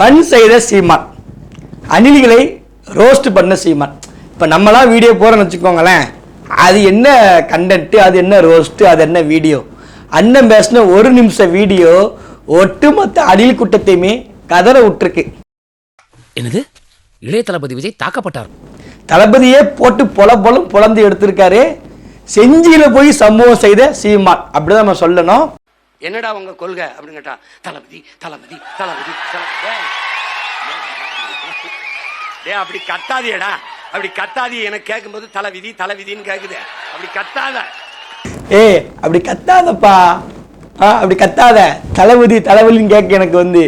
Fun செய்த சீமான். அணில்களை roast பண்ண சீமான். இப்போ நம்மலாம் வீடியோ போகிறோன்னு வச்சுக்கோங்களேன். அது என்ன கண்டென்ட்டு அது என்ன ரோஸ்ட்டு அது என்ன வீடியோ அண்ணன் பேசின ஒரு நிமிஷம் வீடியோ ஒட்டுமொத்த அணில் கூட்டத்தையுமே கதற விட்டுருக்கு. என்னது? இளைய தளபதி விஜய் தாக்கப்பட்டார். தளபதியே போட்டு பொல பொலம் பொழந்து எடுத்திருக்காரு. செஞ்சியில போய் சம்பவம் செய்த சீமான். அப்படிதான் நம்ம சொல்லணும். என்னடா உங்க கொள்கை? அப்படின்னு கேட்டா தளபதி தளபதி தளபதி. டேய். அப்படி கத்தாதியடா அப்படி கத்தாதி. எனக்கு கேட்கும்போது தலைவிதி தலைவிதின்னு கேக்குது. அப்படி கத்தாத. ஏய் அப்படி கத்தாதப்பா. ஆ அப்படி கத்தாத. தளபதி தளபதின்னு கேட்க எனக்கு வந்து.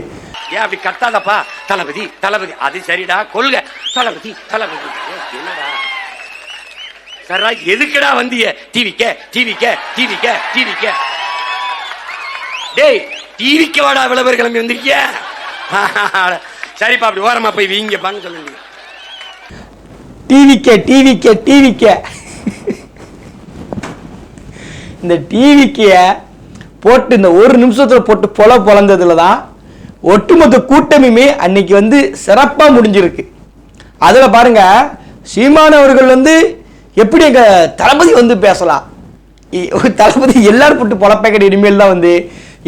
ஏன் அப்படி கத்தாதப்பா. தளபதி தளபதி. அது சரிடா. கொள்கை. தளபதி தளபதி. என்னடா? சரா எதுக்குடா வந்திய? டிவிக்க டிவிக்க டிவிக்க டிவிக்க டேய் டிவிக்கு வாடா விளம்பர கிளம்பி வந்திருக்கிய? சரிப்பா அப்படி ஓரமா போய் வீங்கப்பான்னு சொல்லுங்க. டிவிக்கே டிவிக்கே டிவிக்கே இந்த டிவிக்கிய போட்டு இந்த ஒரு நிமிஷத்தில் போட்டு பொல பொழந்ததுல தான் ஒட்டுமொத்த கூட்டமுமே அன்னைக்கு வந்து சிறப்பாக முடிஞ்சிருக்கு. அதில் பாருங்க சீமான் அவர்கள் வந்து எப்படி எங்க தளபதி வந்து பேசலாம்? தளபதி எல்லாரும் போட்டு பொழப்பேக்கடி இனிமேல் தான் வந்து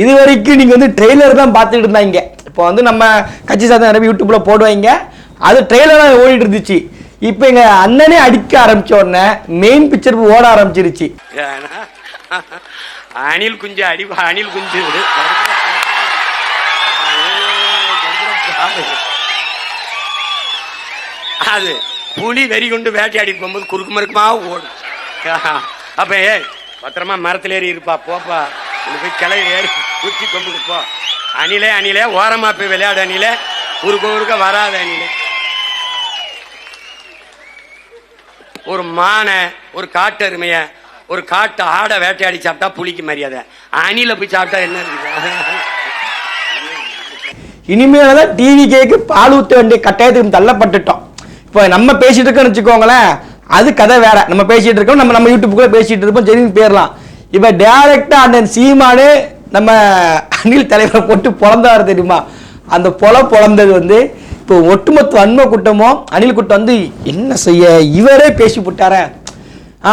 இது வரைக்கும் நீங்கள் வந்து ட்ரெய்லர் தான் பார்த்துட்டு இருந்தாங்க. இப்போ வந்து நம்ம கட்சி சாதம் நிறைய யூடியூப்ல போடுவாங்க. அது ட்ரெய்லராக ஓடிட்டு இருந்துச்சு. இப்போ எங்கள் அண்ணனே அடிக்க ஆரம்பிச்ச உடனே மெயின் பிக்சர் ஓட ஆரம்பிச்சிருச்சு. அணில் குஞ்சு அடி அணில் குஞ்சு. அது புலி வெறி கொண்டு வேட்டையாடி போகும்போது குறுக்கு மறுக்குமா ஓடும். அப்ப ஏ பத்திரமா மரத்துல ஏறி இருப்பா போப்பா. போய் கிளை ஏறி. குச்சி கொண்டு போ அணிலே அணிலே ஓரமா போய் விளையாடு அணிலே. குறுக்க குறுக்க வராத அணிலே. ஒரு மானை ஒரு காட்டெருமைய ஒரு காட்டு ஆடை வேட்டையாடி சாப்பிட்டா புளிக்கு மரியாதை. அணில போய் சாப்பிட்டா என்ன இருக்கு இனிமேல் தான் டிவி கேக்கு பால் ஊற்ற வேண்டிய கட்டாயத்துக்கு தள்ளப்பட்டுட்டோம். இப்போ நம்ம பேசிட்டு இருக்கோம்னு வச்சுக்கோங்களேன் அது கதை வேற. நம்ம பேசிட்டு இருக்கோம் நம்ம நம்ம யூடியூப்புக்குள்ள பேசிட்டு இருப்போம் சரின்னு போயிடலாம் இப்போ டேரக்டா அந்த சீமானு நம்ம அணில் தலைவரை போட்டு பிறந்தார் தெரியுமா? அந்த பொல பிறந்தது வந்து இப்போ ஒட்டுமொத்த அன்மை கூட்டமும் அணில் கூட்டம் வந்து என்ன செய்ய இவரே பேசி விட்டார ஆ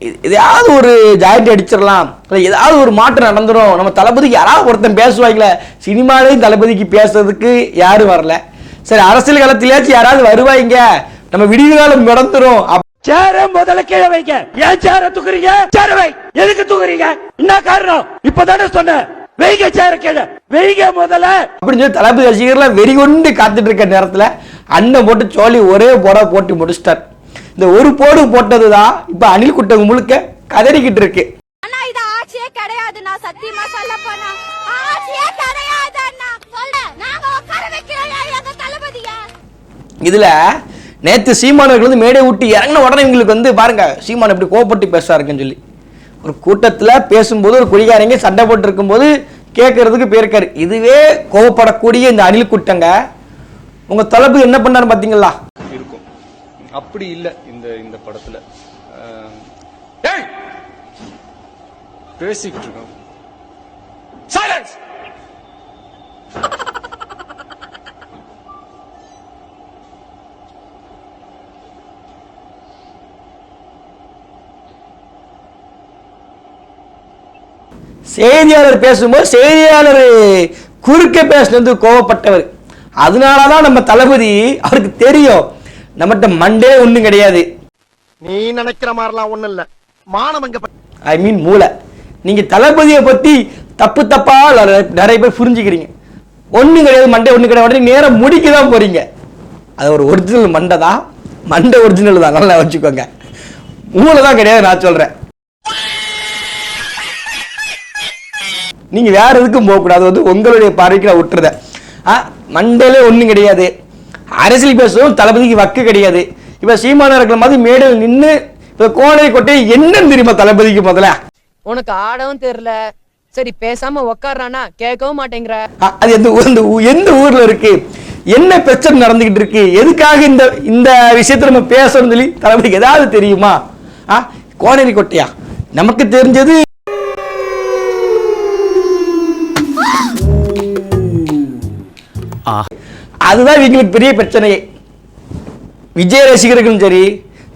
இது- எதையாவது ஒரு ஜாயிண்ட் அடிச்சிடலாம். இல்லை ஏதாவது ஒரு மாற்றம் நடந்துடும் நம்ம தளபதிக்கு யாராவது ஒருத்தன் பேசுவாங்களே சினிமாலையும் தளபதிக்கு பேசுறதுக்கு யாரும் வரல. சரி அரசியல் காலத்திலேயாச்சும் யாராவது வருவாங்க. நம்ம விடிவு காலம் நடந்துடும் அப்- சேர முதல்ல கீழே வைங்க. ஏன் சேர தூக்குறீங்க? சேர வை எதுக்கு தூக்குறீங்க? என்ன காரணம்? இப்பதானே சொன்னேன். வைங்க சேர கீழே. வைங்க முதல்ல. அப்படின்னு சொல்லி தளபதி ரசிகர்லாம் வெறி கொண்டு காத்துட்டு இருக்க நேரத்துல அண்ணன் போட்டு சோழி ஒரே போட போட்டு முடிச்சிட்டார். இந்த ஒரு போடு போட்டது தான் இப்போ அணில் கூட்டம் முழுக்க கதறிக்கிட்டு இருக்கு. அண்ணா இது ஆட்சியே கிடையாது நான் சத்தியமா சொல்ல போனா. ஆட்சியே கிடையாது அண்ணா சொல்ல நாங்க உட்கார வைக்கிறோம் எங்க தளபதிய? இதுல நேற்று சீமானவர்கள் வந்து மேடை ஊட்டி இறங்கின உடனே இவங்களுக்கு வந்து பாருங்க சீமான் எப்படி கோபப்பட்டு பேசுறாருக்குன்னு சொல்லி. ஒரு கூட்டத்தில் பேசும்போது ஒரு குடிகாரங்க சண்டை போட்டு இருக்கும்போது கேட்கறதுக்கு போயிருக்காரு. இதுவே கோவப்படக்கூடிய இந்த அணில் கூட்டங்க. உங்க தளபதி என்ன பண்ணாரு பாத்தீங்களா? இருக்கும். அப்படி இல்லை இந்த இந்த படத்துல. பேசிக்கிட்டு இருக்கோம். சைலன்ஸ் செய்தியாளர் பேசும்போது செய்தியாளர் குறுக்க பேசுனது கோவப்பட்டவர். அதனால தான் நம்ம தளபதி அவருக்கு தெரியும். நம்மகிட்ட மண்டே ஒண்ணும் கிடையாது. நீ நினைக்கிற மாதிரிலாம் ஒண்ணும் இல்ல. மானம் அங்க ஐ மீன் மூளை. நீங்க தளபதியை பத்தி தப்பு தப்பா நிறைய- பேர் புரிஞ்சுக்கிறீங்க. ஒண்ணும் கிடையாது மண்டை ஒண்ணு கிடையாது. உடனே நேரம் முடிக்க தான் போறீங்க. அது ஒரு ஒரிஜினல் மண்டை தான். மண்டை ஒரிஜினல் தான். நல்லா வச்சுக்கோங்க. மூளை தான் கிடையாது நான் சொல்றேன். நீங்க வேற எதுக்கும் போகக்கூடாது வந்து உங்களுடைய பார்வைக்கு நான் விட்டுறத ஆ மண்டையில ஒண்ணும் கிடையாது. அரசியல் பேசவும் தளபதிக்கு வக்கு கிடையாது. இப்ப சீமானா இருக்கிற மாதிரி மேடையில் நின்று இப்ப கோணை கொட்டை என்னன்னு தெரியுமா தளபதிக்கு முதல்ல? உனக்கு ஆடவும் தெரியல. சரி பேசாம உக்காடுறானா கேட்கவும் மாட்டேங்கிற. அது எந்த ஊ- எந்த ஊர்ல இருக்கு? என்ன பிரச்சனை நடந்துகிட்டு இருக்கு? எதுக்காக இந்த இந்த விஷயத்தை நம்ம பேசணும்னு சொல்லி தளபதிக்கு ஏதாவது தெரியுமா? ஆ கோனேரி கொட்டையா? நமக்கு தெரிஞ்சது அதுதான் இவங்களுக்கு பெரிய பிரச்சனையே. விஜய் ரசிகர்களும் சரி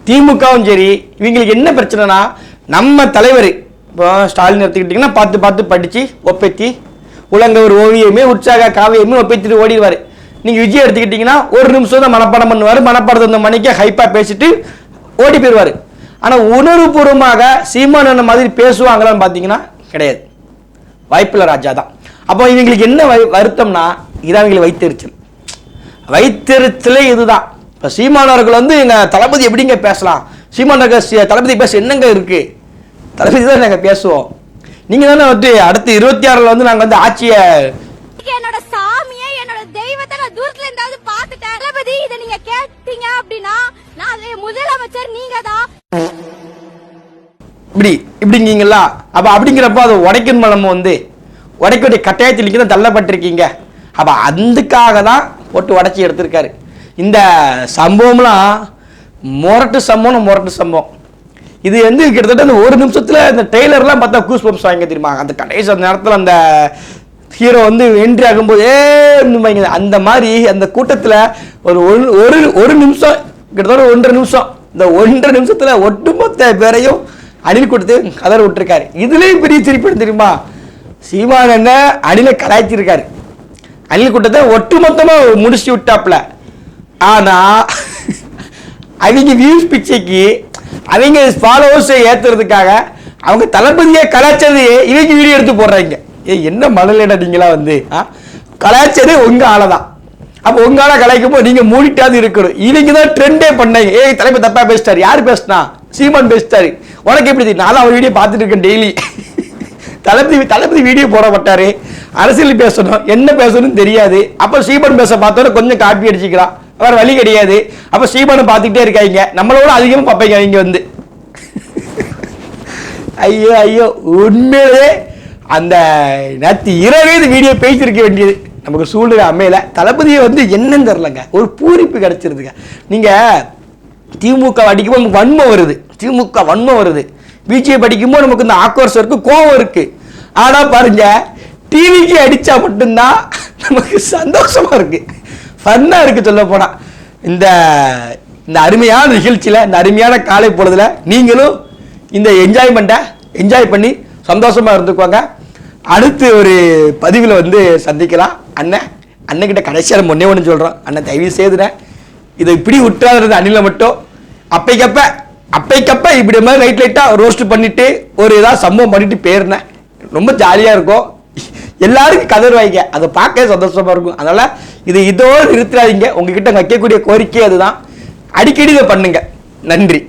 திமுகவும் சரி இவங்களுக்கு என்ன பிரச்சனைனா நம்ம தலைவர் இப்போ ஸ்டாலின் எடுத்துக்கிட்டிங்கன்னா பார்த்து பார்த்து படித்து ஒப்பேத்தி உலங்க ஒரு ஓவியமே உற்சாக காவியமே ஒப்பேத்திட்டு ஓடிடுவார். நீங்கள் விஜய் எடுத்துக்கிட்டிங்கன்னா ஒரு நிமிஷம் தான் மனப்பாடம் பண்ணுவார் மனப்பாடத்தை இந்த மணிக்கு ஹைப்பாக பேசிட்டு ஓடி போயிடுவார். ஆனால் உணர்வுபூர்வமாக சீமான் அண்ணன் மாதிரி பேசுவாங்களான்னு பார்த்தீங்கன்னா கிடையாது. வாய்ப்பில்லை ராஜா தான். அப்போ இவங்களுக்கு என்ன வருத்தம்னா இதான் இவங்களுக்கு வைத்தெரிச்சல். வைத்தெரிச்சலே இதுதான். இப்போ சீமானவர்கள் வந்து எங்க தளபதி எப்படிங்க பேசலாம்? சீமானவர்கள் தளபதி பேச என்னங்க இருக்கு? தளபதி தான் நாங்கள் பேசுவோம். நீங்க தானே வந்து அடுத்து இருபத்தி ஆறுல வந்து நாங்கள் வந்து ஆட்சியை என்னோட சாமியை என்னோட தெய்வத்தை நான் தூரத்துல இருந்தாவது பாத்துட்டேன் தளபதி இதை நீங்க கேட்டீங்க அப்படின்னா நான் முதலமைச்சர் நீங்க தான். இப்படி இப்படிங்கீங்களா? அப்போ அப்படிங்கிறப்போ அதை உடைக்கணும் நம்ம வந்து. உடைக்கக்கூடிய கட்டாயத்தில் நீங்கள் தான் தள்ளப்பட்டிருக்கீங்க. அப்போ அதுக்காக தான் போட்டு உடச்சி எடுத்திருக்காரு. இந்த சம்பவம்லாம் முரட்டு சம்பவம் முரட்டு சம்பவம். இது வந்து கிட்டத்தட்ட அந்த ஒரு நிமிஷத்தில் இந்த டெய்லர்லாம் பார்த்தா கூஸ் பம்ப்ஸ் வாங்க தெரியுமா? அந்த கடைசி அந்த நேரத்தில் அந்த ஹீரோ வந்து என்ட்ரி ஆகும்போது ஏ வைங்க அந்த மாதிரி அந்த கூட்டத்தில் ஒரு ஒரு- ஒரு ஒரு நிமிஷம் கிட்டத்தட்ட ஒன்றரை நிமிஷம் இந்த ஒன்றரை நிமிஷத்தில் ஒட்டுமொத்த பேரையும் அணில் கொடுத்து கதற விட்டுருக்காரு. இதுலேயும் பெரிய சிரிப்பு தெரியுமா? சீமான அணிலை கலாய்ச்சிருக்காரு. அள்ளிக்கூட்டத்தை கூட்டத்தை ஒட்டுமொத்தமா முடிச்சு விட்டாப்ல ஆனா அவங்க வியூஸ் பிச்சைக்கு அவங்க ஃபாலோவர்ஸை ஏத்துறதுக்காக அவங்க தளபதியை கலாய்ச்சது இவங்க வீடியோ எடுத்து போடுறாங்க. ஏ என்ன மணலிட நீங்களா வந்து ஆ? கலாய்ச்சது உங்க ஆளை தான் அப்போ உங்க ஆளை கலாய்க்கும் போது நீங்க மூடிட்டாது இருக்கணும். இவங்க தான் ட்ரெண்டே பண்ணாங்க. ஏய் தலைமை தப்பா பேசிட்டாரு. யார் பேசினா? சீமான் பேசிட்டாரு. உனக்கு எப்படி தெரியும்? நான் அவர் வீடியோ பார்த்துட்டு இருக்கேன் டெய்லி தளபதி தளபதி வீடியோ போட மாட்டாரு. அரசியல் பேசணும். என்ன பேசணும்னு தெரியாது. அப்போ ஸ்ரீபன் பேச பார்த்தோட கொஞ்சம் காப்பி அடிச்சுக்கலாம். வேற வழி கிடையாது. அப்போ ஸ்ரீபனை பார்த்துக்கிட்டே இருக்காங்க நம்மளோட அதிகமாக பார்ப்பீங்க இங்கே வந்து. ஐயோ ஐயோ. உண்மையிலே அந்த நேற்று இரவே இந்த வீடியோ பேசியிருக்க வேண்டியது. நமக்கு சூழ்நிலை அமையல. தளபதியை வந்து என்னன்னு தெரிலங்க ஒரு பூரிப்பு கிடைச்சிருதுங்க. நீங்க திமுக அடிக்கும்போது நமக்கு வன்மம் வருது. திமுக வன்மம் வருது. பிஜேபி அடிக்கும்போது நமக்கு இந்த ஆக்ரோஷம் இருக்கு கோவம் இருக்கு. ஆனால் பாருங்க டிவிக்கு அடித்தா மட்டும்தான் நமக்கு சந்தோஷமாக இருக்கு. ஃபன்னாக இருக்குது சொல்ல போனால் இந்த இந்த அருமையான நிகழ்ச்சியில் இந்த அருமையான காலை பொழுதில் நீங்களும் இந்த என்ஜாய்மெண்ட்டை என்ஜாய் பண்ணி சந்தோஷமாக இருந்துக்கோங்க. அடுத்து ஒரு பதிவில் வந்து சந்திக்கலாம். அண்ணன் அண்ணன்கிட்ட கடைசியாக ஒன்றே ஒன்று சொல்கிறோம் அண்ணன் தயவு செய்துனேன் இதை இப்படி விட்டுறாதுறது அணில மட்டும் அப்பைக்கப்ப அப்பைக்கப்ப இப்படி மாதிரி லைட் லைட்டாக ரோஸ்ட் பண்ணிவிட்டு ஒரு ஏதாவது சம்பவம் பண்ணிவிட்டு போயிருந்தேன் ரொம்ப ஜாலியாக இருக்கும். எல்லாருக்கும் கதர்வாய்ங்க அதை பார்க்க சந்தோஷமா இருக்கும். அதனால இது இதோடு நிறுத்தாதீங்க. உங்ககிட்ட வைக்கக்கூடிய கோரிக்கை அதுதான். அடிக்கடி இதை பண்ணுங்க. நன்றி.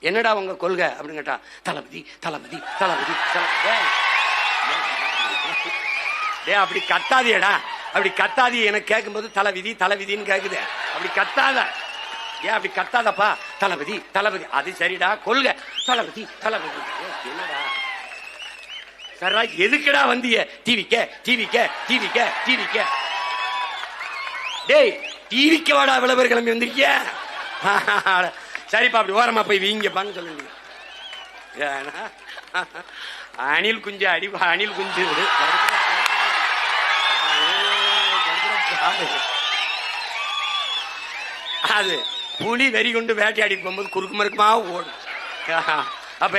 என்னடா உங்க கொள்கை? அப்படின்னு கேட்டா தளபதி தளபதி தளபதி ஏ அப்படி கத்தாதியடா அப்படி கத்தாதி. எனக்கு கேட்கும்போது தலைவிதி தலைவிதின்னு கேக்குது. அப்படி கத்தாத. ஏன் அப்படி கத்தாதப்பா. தளபதி தளபதி. அது சரிடா. கொள்கை. தளபதி தளபதி. என்னடா? சரா எதுக்குடா வந்திய? டிவிக்க டிவிக்க டிவிக்க டிவிக்க. டேய் டிவிக்க வாடா விளம்பர கிளம்பி வந்திருக்கிய? சரிப்பா அப்படி ஓரமா போய் வீங்கப்பான்னு சொல்லுங்க. ஏன்னா, அணில் குஞ்சு அடி அணில் குஞ்சு. அது புலி வெறி கொண்டு வேட்டையாடி போகும்போது குறுக்கு மறுக்குமா ஓடும். அப்ப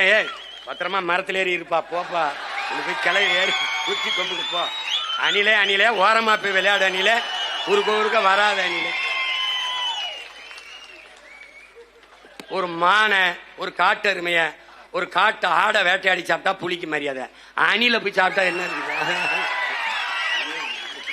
பத்திரமா மரத்துல ஏறி இருப்பா போப்பா. போய் கிளை ஏறி. குச்சி கொண்டு போ. அணிலே அணிலே ஓரமா போய் விளையாடு அணிலே. குறுக்க குறுக்க வராத அணிலே. ஒரு மானை ஒரு காட்டு அருமைய ஒரு காட்டு ஆடை வேட்டையாடி சாப்பிட்டா புளிக்கு மரியாதை. அணில போய் சாப்பிட்டா என்ன இருக்குது